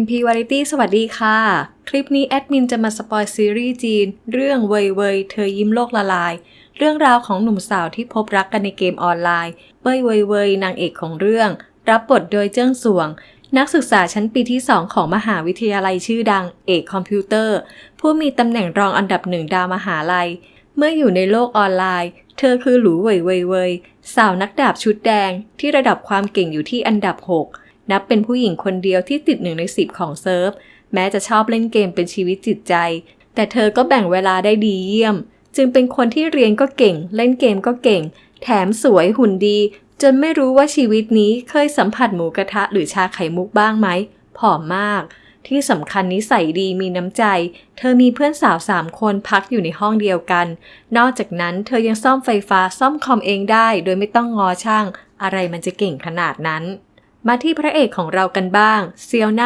MP Variety สวัสดีค่ะ คลิปนี้แอดมินจะมาสปอยซีรีส์จีน เรื่องเวยเวยเธอยิ้มโลกละลาย เรื่องราวของหนุ่มสาวที่พบรักกันในเกมออนไลน์เป้ยเวยเวยนางเอกของเรื่อง รับบทโดยเจิ้งสวง นักศึกษาชั้นปีที่ 2 ของมหาวิทยาลัยชื่อดัง เอกคอมพิวเตอร์ ผู้มีตำแหน่งรองอันดับหนึ่งดาวมหาลัย เมื่ออยู่ในโลกออนไลน์ เธอคือหลูเวยเวยเวยสาวนักดาบชุดแดงที่ระดับความเก่งอยู่ที่อันดับ 6 นับเป็นผู้หญิงคนเดียวที่ติดหนึ่งในสิบของเซิร์ฟ แม้จะชอบเล่นเกมเป็นชีวิตจิตใจ แต่เธอก็แบ่งเวลาได้ดีเยี่ยม จึงเป็นคนที่เรียนก็เก่ง เล่นเกมก็เก่ง แถมสวยหุ่นดี จนไม่รู้ว่าชีวิตนี้เคยสัมผัสหมูกระทะหรือชาไข่มุกบ้างไหมผอมมาก ที่สำคัญนิสัยดีมีน้ำใจ เธอมีเพื่อนสาวสามคนพักอยู่ในห้องเดียวกัน นอกจากนั้นเธอยังซ่อมไฟฟ้าซ่อมคอมเองได้ โดยไม่ต้องงอช่าง อะไรมันจะเก่งขนาดนั้น มาที่พระเอกของเรากันบ้าง เซียวไน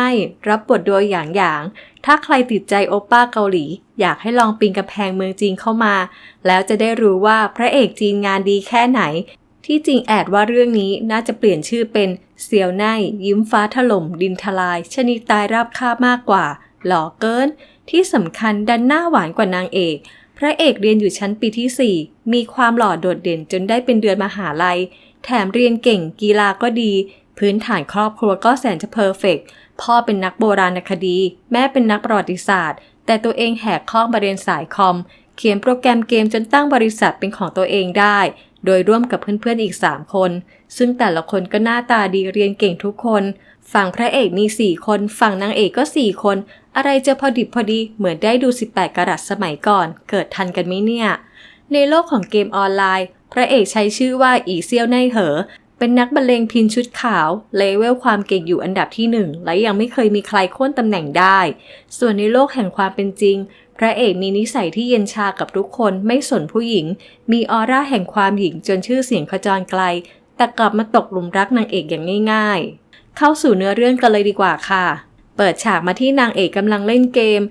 รับบทโดยหยางหยาง ถ้าใครติดใจโอป้าเกาหลี อยากให้ลองปีนกำแพงเมืองจีนเข้ามา แล้วจะได้รู้ว่าพระเอกจีนงานดีแค่ไหน ที่จริงแอดว่าเรื่องนี้น่าจะเปลี่ยนชื่อเป็นเซียวไนยิ้มฟ้าถล่ม ดินทลาย ชนิดตายราบคาบมากกว่า หล่อเกิน ที่สำคัญดันหน้าหวานกว่านางเอกพระเอกเรียนอยู่ชั้นปีที่ 4 มีความหล่อโดดเด่นจนได้เป็นเดือนมหาลัย แถมเรียนเก่งกีฬาก็ดี พื้นฐานครอบครัวก็แสนจะเพอร์เฟกพ่อเป็นนักโบราณคดี แม่เป็นนักประวัติศาสตร์ แต่ตัวเองแหกข้องมาเรียนสายคอม เขียนโปรแกรมเกมจนตั้งบริษัทเป็นของตัวเองได้ โดยร่วมกับเพื่อนๆอีก 3 คน ซึ่งแต่ละคนก็หน้าตาดีเรียนเก่งทุกคน ฝั่งพระเอกมี 4 คน ฝั่งนางเอกก็ 4 คน อะไรจะพอดิบพอดีเหมือนได้ดู 18 กรัตสมัยก่อน เกิดทันกันไหมเนี่ย ในโลกของเกมออนไลน์ พระเอกใช้ชื่อว่าอีเซียวไนเหอ เป็นนักบรรเลงพินชุดขาว เลเวลความเก่งอยู่อันดับที่หนึ่งและยังไม่เคยมีใครโค่นตำแหน่งได้ ส่วนในโลกแห่งความเป็นจริง พระเอกมีนิสัยที่เย็นชากับทุกคนไม่สนผู้หญิง มีออร่าแห่งความหญิงจนชื่อเสียงขจรไกล แต่กลับมาตกหลุมรักนางเอกอย่างง่าย ๆ เข้าสู่เนื้อเรื่องกันเลยดีกว่าค่ะ เปิดฉากมาที่นางเอกกำลังเล่นเกม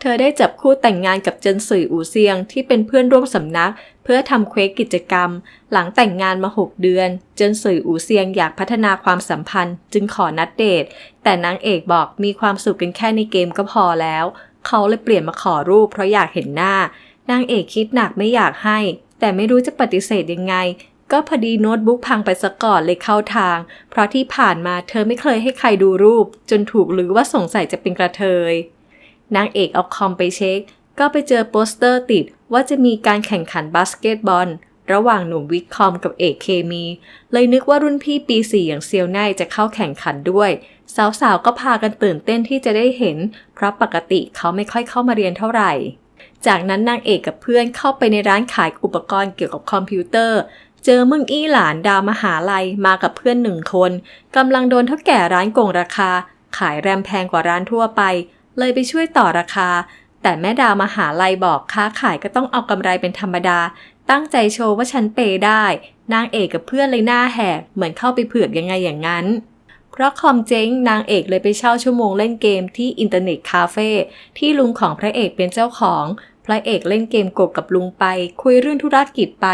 เธอได้จับคู่แต่งงานกับเจินสุยอูเซียงที่เป็นเพื่อนร่วมสำนัก เพื่อทำเควสกิจกรรม หลังแต่งงานมา 6 เดือน เจินสุยอูเซียงอยากพัฒนาความสัมพันธ์ จึงขอนัดเดท แต่นางเอกบอกมีความสุขกันแค่ในเกมก็พอแล้ว เขาเลยเปลี่ยนมาขอรูปเพราะอยากเห็นหน้านางเอกคิดหนักไม่อยากให้ แต่ไม่รู้จะปฏิเสธยังไง ก็พอดีโน้ตบุ๊กพังไปซะก่อนเลยเข้าทาง เพราะที่ผ่านมาเธอไม่เคยให้ใครดูรูป จนถูกหรือว่าสงสัยจะเป็นกระเทย นางเอกเอาคอมไปเช็ค ก็ไปเจอโปสเตอร์ติดว่าจะมีการแข่งขันบาสเกตบอล ระหว่างหนุ่มวิทคอมกับเอกเคมี เลยนึกว่ารุ่นพี่ปีสี่อย่างเซียวไนจะเข้าแข่งขันด้วย สาวๆ ก็พากันตื่นเต้นที่จะได้เห็น เพราะปกติเขาไม่ค่อยเข้ามาเรียนเท่าไหร่ จากนั้นนางเอกกับเพื่อนเข้าไปในร้านขายอุปกรณ์เกี่ยวกับคอมพิวเตอร์เจอมึงอี้หลานดาวมหาลัยมากับเพื่อนหนึ่งคนกำลังโดนเท่าแก่ร้านโกงราคา ขายแรมแพงกว่าร้านทั่วไป เลยไปช่วยต่อราคา แต่แม่ดาวมหาลัยบอกค้าขายก็ต้องเอากำไรเป็นธรรมดา ตั้งใจโชว์ว่าฉันเปย์ได้ นางเอกกับเพื่อนเลยหน้าแหกเหมือนเข้าไปเผือกยังไงอย่างนั้นเพราะคอมเจ๊งนางเอกเลยไปเช่าชั่วโมงเล่นเกมที่อินเทอร์เน็ตคาเฟ่ที่ลุงของพระเอกเป็นเจ้าของ พระเอกเล่นเกมกบกับลุงไป คุยเรื่องธุรกิจไป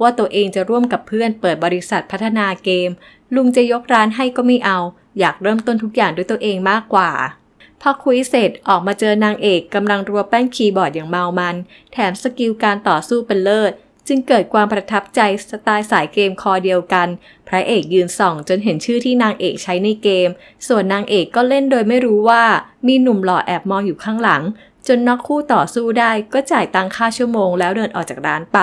ว่าตัวเองจะร่วมกับเพื่อนเปิดบริษัทพัฒนาเกม ลุงจะยกร้านให้ก็ไม่เอา อยากเริ่มต้นทุกอย่างด้วยตัวเองมากกว่า พอคุยเสร็จออกมาเจอนางเอกกำลังรัวแป้นคีย์บอร์ดอย่างเมามัน แถมสกิลการต่อสู้เป็นเลิศ จึงเกิดความประทับใจสไตล์สายเกมคอเดียวกัน พระเอกยืนส่องจนเห็นชื่อที่นางเอกใช้ในเกม ส่วนนางเอกก็เล่นโดยไม่รู้ว่ามีหนุ่มหล่อแอบมองอยู่ข้างหลัง จนน็อกคู่ต่อสู้ได้ก็จ่ายตังค่าชั่วโมงแล้วเดินออกจากร้านไป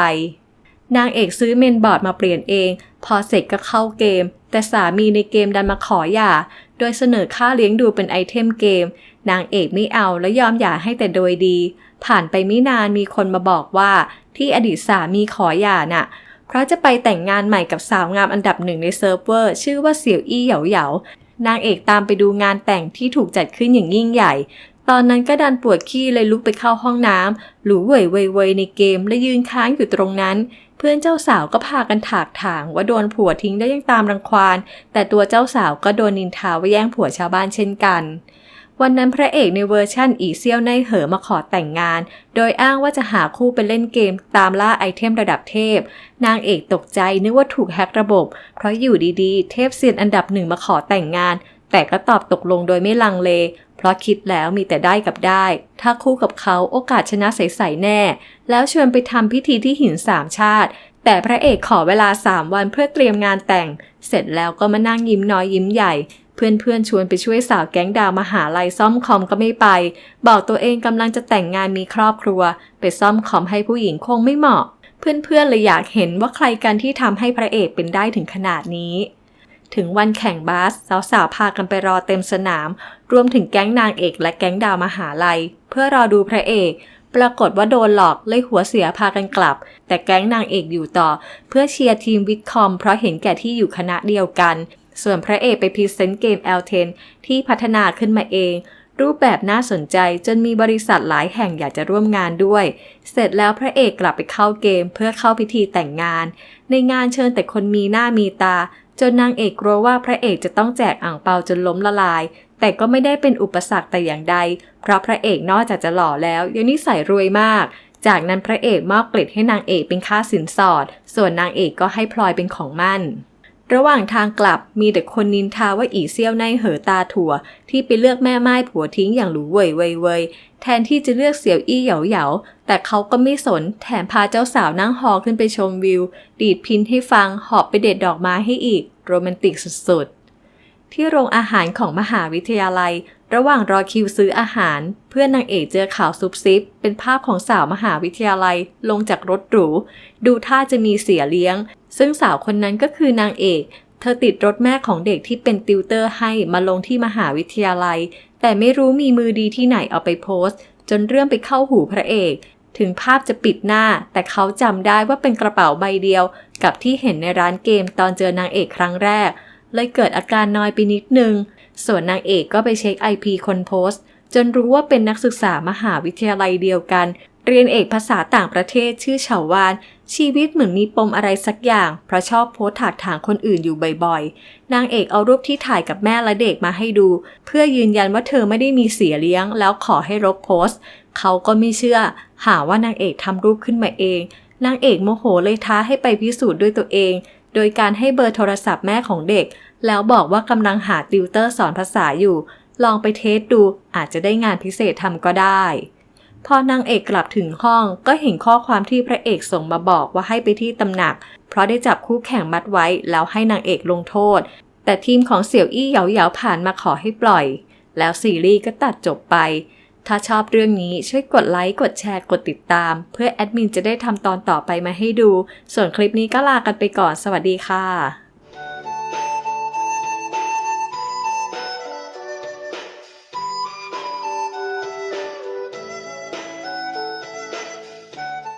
นางเอกซื้อเมนบอร์ดมาเปลี่ยนเอง พอเสร็จก็เข้าเกม แต่สามีในเกมดันมาขอหย่า โดยเสนอค่าเลี้ยงดูเป็นไอเทมเกม นางเอกไม่เอาและยอมหย่าให้แต่โดยดี ผ่านไปไม่นานมีคนมาบอกว่าที่อดีตสามีขอหย่าน่ะ เพราะจะไปแต่งงานใหม่กับสาวงามอันดับหนึ่งในเซิร์ฟเวอร์ ชื่อว่าเสี่ยวอี้เหยาเหยานางเอกตามไปดูงานแต่งที่ถูกจัดขึ้นอย่างยิ่งใหญ่ ตอนนั้นก็ดันปวดขี้เลยลุกไปเข้าห้องน้ำหรูเว่ยเว่ยเว่ยในเกมและยืนค้างอยู่ตรงนั้น เพื่อนเจ้าสาวก็พากันถากถางว่าโดนผัวทิ้งได้ยังตามรังควาน แต่ตัวเจ้าสาวก็โดนนินทาว่าแย่งผัวชาวบ้านเช่นกัน วันนั้นพระเอกในเวอร์ชั่นอีเซียวในเหอมาขอแต่งงาน โดยอ้างว่าจะหาคู่ไปเล่นเกมตามล่าไอเทมระดับเทพ นางเอกตกใจนึกว่าถูกแฮกระบบ เพราะอยู่ดีๆ เทพเซียนอันดับหนึ่งมาขอแต่งงาน แต่ก็ตอบตกลงโดยไม่ลังเล เพราะคิดแล้วมีแต่ได้กับได้ ถ้าคู่กับเขาโอกาสชนะใสๆแน่ แล้วชวนไปทำพิธีที่หินสามชาติ แต่พระเอกขอเวลา3วันเพื่อเตรียมงานแต่ง เสร็จแล้วก็มานั่งยิ้มน้อยยิ้มใหญ่เพื่อนๆ ชวนไปช่วยสาวแก๊งดาวมหาลัยซ่อมคอมก็ไม่ไป บอกตัวเองกำลังจะแต่งงานมีครอบครัว ไปซ่อมคอมให้ผู้หญิงคงไม่เหมาะ เพื่อนๆ เลยอยากเห็นว่าใครกันที่ทำให้พระเอกเป็นได้ถึงขนาดนี้ ถึงวันแข่งบาสสาวๆพากันไปรอเต็มสนาม รวมถึงแก๊งนางเอกและแก๊งดาวมหาลัย เพื่อรอดูพระเอก ปรากฏว่าโดนหลอกเลยหัวเสียพากันกลับ แต่แก๊งนางเอกอยู่ต่อ เพื่อเชียร์ทีมวิทคอม เพราะเห็นแก่ที่อยู่คณะเดียวกัน ส่วนพระเอกไปพรีเซนต์เกม L10 ที่พัฒนาขึ้นมาเอง รูปแบบน่าสนใจจนมีบริษัทหลายแห่งอยากจะร่วมงานด้วย เสร็จแล้วพระเอกกลับไปเข้าเกม เพื่อเข้าพิธีแต่งงาน ในงานเชิญแต่คนมีหน้ามีตา จนนางเอกกลัวว่าพระเอกจะต้องแจกอ่างเปาจนล้มละลาย แต่ก็ไม่ได้เป็นอุปสรรคแต่อย่างใด เพราะพระเอกนอกจากจะหล่อแล้วยังนิสัยรวยมาก จากนั้นพระเอกมอบเกล็ดให้นางเอกเป็นค่าสินสอด ส่วนนางเอกก็ให้พลอยเป็นของมั่น ระหว่างทางกลับมีแต่คนนินทาว่าอีเซี่ยวในเหอตาถั่ว ที่ไปเลือกแม่ไม้ผัวทิ้งอย่างหรูเว่ยเว่ยเว่ยแทนที่จะเลือกเสี่ยวอี้เหยาเหยาแต่เขาก็ไม่สน แถมพาเจ้าสาวนั่งฮอขึ้นไปชมวิว ดีดพินให้ฟัง หอบไปเด็ดดอกไม้ให้อีก โรแมนติกสุดๆ ที่โรงอาหารของมหาวิทยาลัย ระหว่างรอคิวซื้ออาหาร เพื่อนนางเอกเจอข่าวซุบซิบ เป็นภาพของสาวมหาวิทยาลัย ลงจากรถหรู ดูท่าจะมีเสียเลี้ยง ซึ่งสาวคนนั้นก็คือนางเอก เธอติดรถแม่ของเด็กที่เป็นติวเตอร์ให้มาลงที่มหาวิทยาลัย แต่ไม่รู้มีมือดีที่ไหนเอาไปโพสต์ จนเรื่องไปเข้าหูพระเอก ถึงภาพจะปิดหน้า แต่เขาจำได้ว่าเป็นกระเป๋าใบเดียว กับที่เห็นในร้านเกมตอนเจอนางเอกครั้งแรก เลยเกิดอาการนอยไปนิดนึง ส่วนนางเอกก็ไปเช็ค IP คนโพสต์จนรู้ว่าเป็นนักศึกษามหาวิทยาลัยเดียวกัน เรียนเอกภาษาต่างประเทศชื่อเฉาวาน ชีวิตเหมือนมีปมอะไรสักอย่าง เพราะชอบโพสถากถางคนอื่นอยู่บ่อยๆ นางเอกเอารูปที่ถ่ายกับแม่และเด็กมาให้ดู เพื่อยืนยันว่าเธอไม่ได้มีเสียเลี้ยง แล้วขอให้ลบโพสต์เขาก็ไม่เชื่อ หาว่านางเอกทำรูปขึ้นมาเอง นางเอกโมโหเลยท้าให้ไปพิสูจน์ด้วยตัวเอง โดยการให้เบอร์โทรศัพท์แม่ของเด็ก แล้วบอกว่ากำลังหาติวเตอร์สอนภาษาอยู่ ลองไปเทสดูอาจจะได้งานพิเศษทำก็ได้ พอนางเอกกลับถึงห้องก็เห็นข้อความที่พระเอกส่งมาบอกว่าให้ไปที่ตำหนัก เพราะได้จับคู่แข่งมัดไว้แล้วให้นางเอกลงโทษ แต่ทีมของเสี่ยวอี้เหยาเหยาผ่านมาขอให้ปล่อย แล้วซีรีส์ก็ตัดจบไป ถ้าชอบเรื่องนี้ช่วยกดไลค์ กดแชร์ กดติดตาม เพื่อแอดมินจะได้ทำตอนต่อไปมาให้ดู ส่วนคลิปนี้ก็ลากันไปก่อน สวัสดีค่ะ